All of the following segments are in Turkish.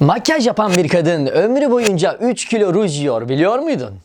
Makyaj yapan bir kadın ömrü boyunca 3 kilo ruj yiyor biliyor muydun?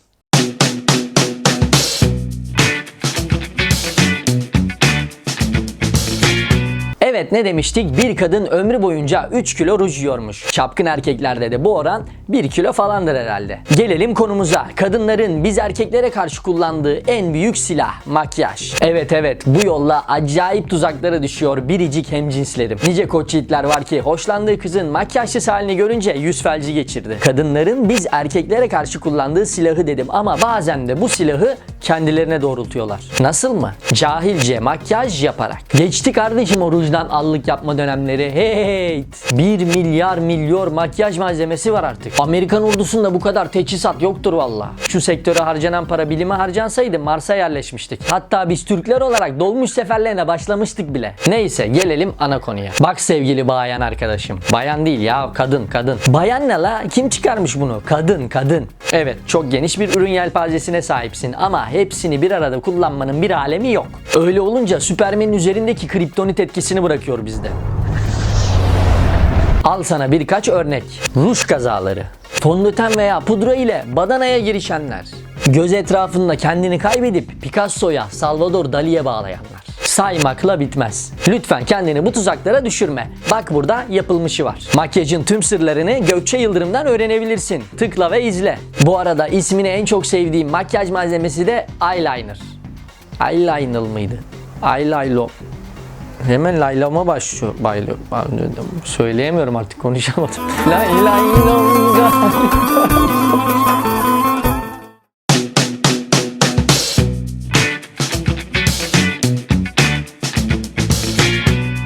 Evet ne demiştik? Bir kadın ömrü boyunca 3 kilo ruj yiyormuş. Çapkın erkeklerde de bu oran 1 kilo falandır herhalde. Gelelim konumuza. Kadınların biz erkeklere karşı kullandığı en büyük silah makyaj. Evet evet bu yolla acayip tuzaklara düşüyor biricik hemcinslerim. Nice koç yiğitler var ki hoşlandığı kızın makyajsız halini görünce yüz felci geçirdi. Kadınların biz erkeklere karşı kullandığı silahı dedim ama bazen de bu silahı kendilerine doğrultuyorlar. Nasıl mı? Cahilce makyaj yaparak. Geçti kardeşim o rujdan allık yapma dönemleri. Hey! 1 milyar milyon makyaj malzemesi var artık. Amerikan ordusunda bu kadar teçhizat yoktur valla. Şu sektöre harcanan para bilime harcansaydı Mars'a yerleşmiştik. Hatta biz Türkler olarak dolmuş seferlerine başlamıştık bile. Neyse gelelim ana konuya. Bak sevgili bayan arkadaşım. Bayan değil ya kadın kadın. Bayan ne la? Kim çıkarmış bunu? Kadın kadın. Evet çok geniş bir ürün yelpazesine sahipsin ama hepsini bir arada kullanmanın bir alemi yok. Öyle olunca Süpermen'in üzerindeki kriptonit etkisini bırakıyor bizde. Al sana birkaç örnek. Ruj kazaları. Fondöten veya pudra ile badanaya girişenler. Göz etrafında kendini kaybedip Picasso'ya, Salvador Dali'ye bağlayanlar. Saymakla bitmez. Lütfen kendini bu tuzaklara düşürme. Bak burada yapılmışı var. Makyajın tüm sırlarını Gökçe Yıldırım'dan öğrenebilirsin. Tıkla ve izle. Bu arada ismini en çok sevdiğim makyaj malzemesi de eyeliner. Eyeliner mıydı? Eyeliner. Hemen laylama başlıyor. Söyleyemiyorum artık konuşamadım. Lay lay longa.